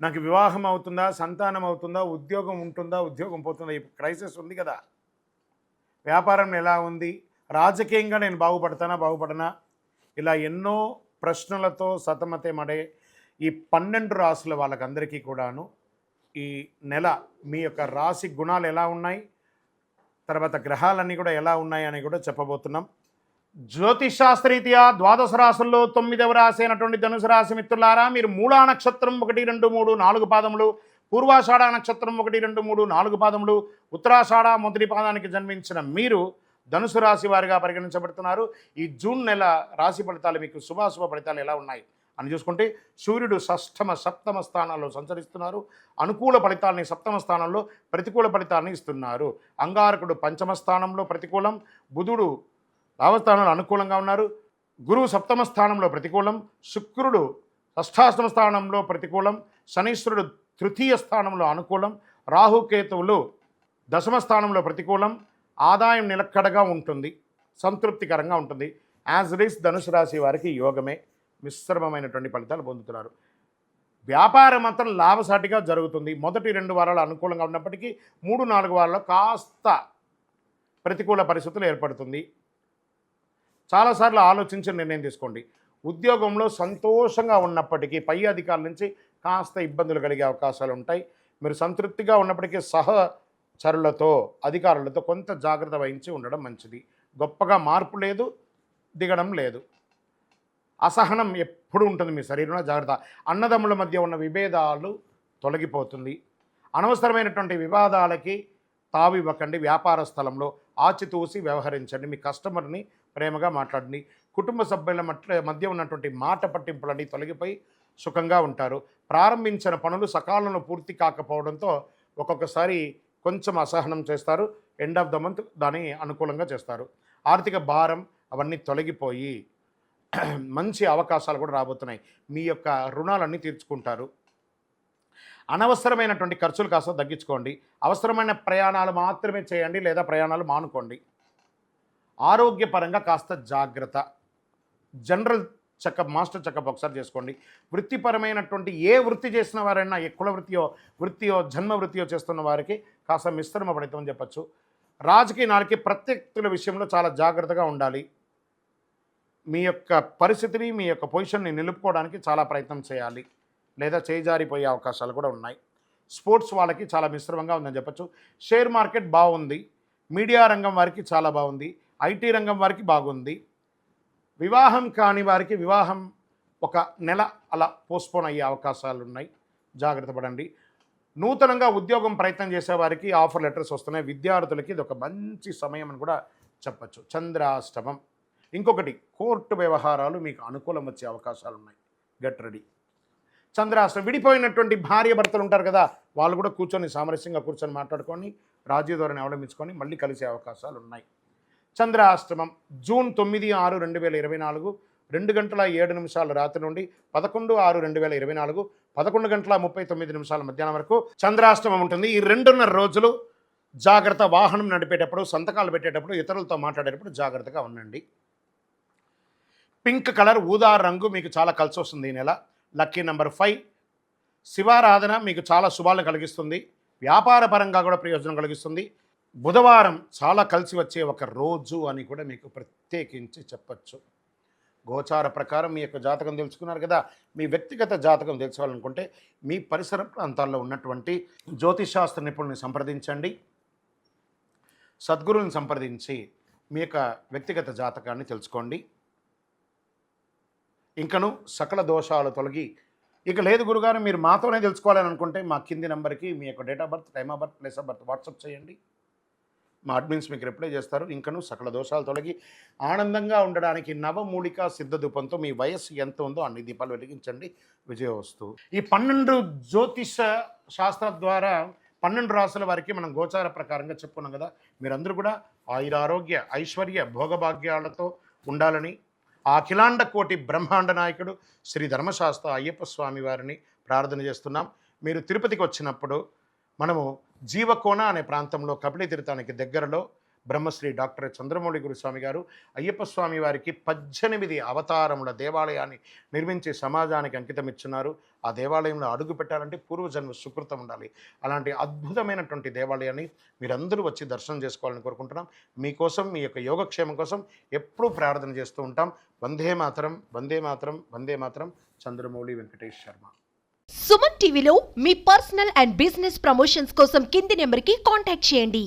నాకు వివాహం అవుతుందా సంతానం అవుతుందా ఉద్యోగం ఉంటుందా ఉద్యోగం పోతుందా ఈ క్రైసిస్ ఉంది కదా. వ్యాపారం ఎలా ఉంది? రాజకీయంగా నేను బాగుపడతానా బాగుపడనా? ఇలా ఎన్నో ప్రశ్నలతో సతమతమడే ఈ పన్నెండు రాసుల వాళ్ళకందరికీ కూడాను ఈ నెల మీ యొక్క రాశి గుణాలు ఎలా ఉన్నాయి? తర్వాత గ్రహాలన్నీ కూడా ఎలా ఉన్నాయి అని కూడా చెప్పబోతున్నాం. జ్యోతిషాస్త్రీత్యా ద్వాదశ రాశుల్లో తొమ్మిదవ రాశి అయినటువంటి ధనుసు రాశి మిత్రులారా మీరు మూలా నక్షత్రం ఒకటి రెండు మూడు నాలుగు పాదములు పూర్వాషాఢ నక్షత్రం ఒకటి రెండు మూడు నాలుగు పాదములు ఉత్తరాషాఢ మొదటి పాదానికి జన్మించిన మీరు ధనుసు రాశి వారిగా పరిగణించబడుతున్నారు. ఈ జూన్ నెల రాశి ఫలితాలు మీకు శుభాశుభ ఫలితాలు ఎలా ఉన్నాయి అని చూసుకుంటే సూర్యుడు షష్టమ సప్తమ స్థానాల్లో సంచరిస్తున్నారు. అనుకూల ఫలితాలని సప్తమ స్థానంలో ప్రతికూల ఫలితాలని ఇస్తున్నారు. అంగారకుడు పంచమ స్థానంలో ప్రతికూలం. బుధుడు లాభస్థానంలో అనుకూలంగా ఉన్నారు. గురువు సప్తమ స్థానంలో ప్రతికూలం శుక్రుడు షష్టాష్టమ స్థానంలో ప్రతికూలం శనీశ్వరుడు తృతీయ స్థానంలో అనుకూలం రాహుకేతువులు దశమ స్థానంలో ప్రతికూలం ఆదాయం నిలక్కడగా ఉంటుంది సంతృప్తికరంగా ఉంటుంది. యాజ్ ఇట్ ఈస్ ధనుసు రాశి వారికి యోగమే మిశ్రమమైనటువంటి ఫలితాలు పొందుతున్నారు. వ్యాపారం మాత్రం లాభసాటిగా జరుగుతుంది. మొదటి రెండు వారాలు అనుకూలంగా ఉన్నప్పటికీ మూడు నాలుగు వారాల్లో కాస్త ప్రతికూల పరిస్థితులు ఏర్పడుతుంది. చాలాసార్లు ఆలోచించి నిర్ణయం తీసుకోండి. ఉద్యోగంలో సంతోషంగా ఉన్నప్పటికీ పై అధికారుల నుంచి కాస్త ఇబ్బందులు కలిగే అవకాశాలు ఉంటాయి. మీరు సంతృప్తిగా ఉన్నప్పటికీ సహచరులతో అధికారులతో కొంత జాగ్రత్త వహించి ఉండడం మంచిది. గొప్పగా మార్పు లేదు దిగడం లేదు. అసహనం ఎప్పుడు ఉంటుంది మీ శరీరంలో జాగ్రత్త. అన్నదమ్ముల మధ్య ఉన్న విభేదాలు తొలగిపోతుంది. అనవసరమైనటువంటి వివాదాలకి తావివ్వకండి వ్యాపార స్థలంలో. ఆచితూసి వ్యవహరించండి. మీ కస్టమర్ని ప్రేమగా మాట్లాడండి. కుటుంబ సభ్యుల మట్ల మధ్య ఉన్నటువంటి మాట పట్టింపులన్నీ తొలగిపోయి సుఖంగా ఉంటారు. ప్రారంభించిన పనులు సకాలంలో పూర్తి కాకపోవడంతో ఒక్కొక్కసారి కొంచెం అసహనం చేస్తారు. ఎండ్ ఆఫ్ ద మంత్ దాన్ని అనుకూలంగా చేస్తారు. ఆర్థిక భారం అవన్నీ తొలగిపోయి మంచి అవకాశాలు కూడా రాబోతున్నాయి. మీ యొక్క రుణాలన్నీ తీర్చుకుంటారు. అనవసరమైనటువంటి ఖర్చులు కాస్త తగ్గించుకోండి. అవసరమైన ప్రయాణాలు మాత్రమే చేయండి లేదా ప్రయాణాలు మానుకోండి. ఆరోగ్యపరంగా కాస్త జాగ్రత్త. జనరల్ చెకప్ మాస్టర్ చెకప్ ఒకసారి చేసుకోండి. వృత్తిపరమైనటువంటి ఏ వృత్తి చేసిన వారైనా ఏ కుల వృత్తియో వృత్తియో జన్మ వృత్తియో చేస్తున్న వారికి కాస్త మిశ్రమ పడితామని చెప్పచ్చు. రాజకీయ నాయకులకి ప్రత్యర్థుల విషయంలో చాలా జాగ్రత్తగా ఉండాలి. మీ యొక్క పరిస్థితిని మీ యొక్క పొజిషన్ని నిలుపుకోవడానికి చాలా ప్రయత్నం చేయాలి. లేదా చేజారిపోయే అవకాశాలు కూడా ఉన్నాయి. స్పోర్ట్స్ వాళ్ళకి చాలా మిశ్రమంగా ఉందని చెప్పచ్చు. షేర్ మార్కెట్ బాగుంది. మీడియా రంగం వారికి చాలా బాగుంది. ఐటీ రంగం వారికి బాగుంది. వివాహం కాని వారికి వివాహం ఒక నెల అలా పోస్ట్పోన్ అయ్యే అవకాశాలు ఉన్నాయి. జాగ్రత్త పడండి. నూతనంగా ఉద్యోగం ప్రయత్నం చేసే వారికి ఆఫర్ లెటర్స్ వస్తున్నాయి. విద్యార్థులకి ఇది ఒక మంచి సమయం అని కూడా చెప్పచ్చు. చంద్రాష్టమం. ఇంకొకటి కోర్టు వ్యవహారాలు మీకు అనుకూలం వచ్చే అవకాశాలు ఉన్నాయి. Get ready. చంద్రాష్టమం విడిపోయినటువంటి భార్య భర్తలు ఉంటారు కదా వాళ్ళు కూడా కూర్చొని సామరస్యంగా కూర్చొని మాట్లాడుకొని రాజీ ధోరణి అవలంబించుకొని మళ్ళీ కలిసే అవకాశాలు ఉన్నాయి. చంద్రాష్టమం జూన్ తొమ్మిది ఆరు రెండు వేల ఇరవై నాలుగు రెండు గంటల ఏడు నిమిషాల రాత్రి నుండి పదకొండు ఆరు రెండు వేల ఇరవై నాలుగు పదకొండు గంటల ముప్పై తొమ్మిది నిమిషాల మధ్యాహ్నం వరకు చంద్రాష్టమం ఉంటుంది. ఈ రెండున్నర రోజులు జాగ్రత్త వాహనం నడిపేటప్పుడు సంతకాలు పెట్టేటప్పుడు ఇతరులతో మాట్లాడేటప్పుడు జాగ్రత్తగా ఉండండి. పింక్ కలర్ ఊదా రంగు మీకు చాలా కలిసి వస్తుంది ఈ నెల. Lucky number five. శివారాధన మీకు చాలా శుభాలను కలిగిస్తుంది. వ్యాపార పరంగా కూడా ప్రయోజనం కలిగిస్తుంది. బుధవారం చాలా కలిసి వచ్చే ఒక రోజు అని కూడా మీకు ప్రత్యేకించి చెప్పచ్చు. గోచార ప్రకారం మీ యొక్క జాతకం తెలుసుకున్నారు కదా. మీ వ్యక్తిగత జాతకం తెలుసుకోవాలనుకుంటే మీ పరిసర ప్రాంతాల్లో ఉన్నటువంటి జ్యోతిషాస్త్ర నిపుణుల్ని సంప్రదించండి. సద్గురుని సంప్రదించి మీ యొక్క వ్యక్తిగత జాతకాన్ని తెలుసుకోండి. ఇంకను సకల దోషాలు తొలగి ఇక లేదు గురుగారు మీరు మాతోనే తెలుసుకోవాలని అనుకుంటే మా కింది నెంబర్కి మీ యొక్క date of birth time of birth place of birth WhatsApp చేయండి. మా అడ్మిన్స్ మీకు రిప్లై చేస్తారు. ఇంకను సకల దోషాలు తొలగి ఆనందంగా ఉండడానికి నవమూలిక సిద్ధ ధూపంతో మీ వయస్సు ఎంత ఉందో అన్ని దీపాలు వెలిగించండి. విజయవస్తు ఈ పన్నెండు జ్యోతిష శాస్త్ర ద్వారా పన్నెండు రాసుల వారికి మనం గోచార ప్రకారంగా చెప్పుకున్నాం కదా. మీరందరూ కూడా ఆయురారోగ్య ఐశ్వర్య భోగభాగ్యాలతో ఉండాలని ఆ అఖిలాండ కోటి బ్రహ్మాండ నాయకుడు శ్రీ ధర్మశాస్త్ర అయ్యప్ప స్వామి వారిని ప్రార్థన చేస్తున్నాం. మీరు తిరుపతికి వచ్చినప్పుడు మనము జీవకోణ అనే ప్రాంతంలో కపిలి తీర్థానికి దగ్గరలో బ్రహ్మశ్రీ డాక్టర్ చంద్రమౌళి గురుస్వామి గారు అయ్యప్ప స్వామి వారికి పద్దెనిమిది అవతారముల దేవాలయాన్ని నిర్మించి సమాజానికి అంకితం ఇచ్చున్నారు ఆ దేవాలయంలో అడుగు పెట్టాలంటే పూర్వజన్మ సుకృతం ఉండాలి. అలాంటి అద్భుతమైనటువంటి దేవాలయాన్ని మీరందరూ వచ్చి దర్శనం చేసుకోవాలని కోరుకుంటున్నాం. మీకోసం మీ యొక్క యోగక్షేమం కోసం ఎప్పుడూ ప్రార్థన చేస్తూ ఉంటాం. వందే మాతరం వందే మాతరం వందే మాతరం. చంద్రమౌళి వెంకటేష్ శర్మ. సుమన్ టీవీలో మీ పర్సనల్ అండ్ బిజినెస్ ప్రమోషన్స్ కోసం కింది నెంబర్కి కాంటాక్ట్ చేయండి.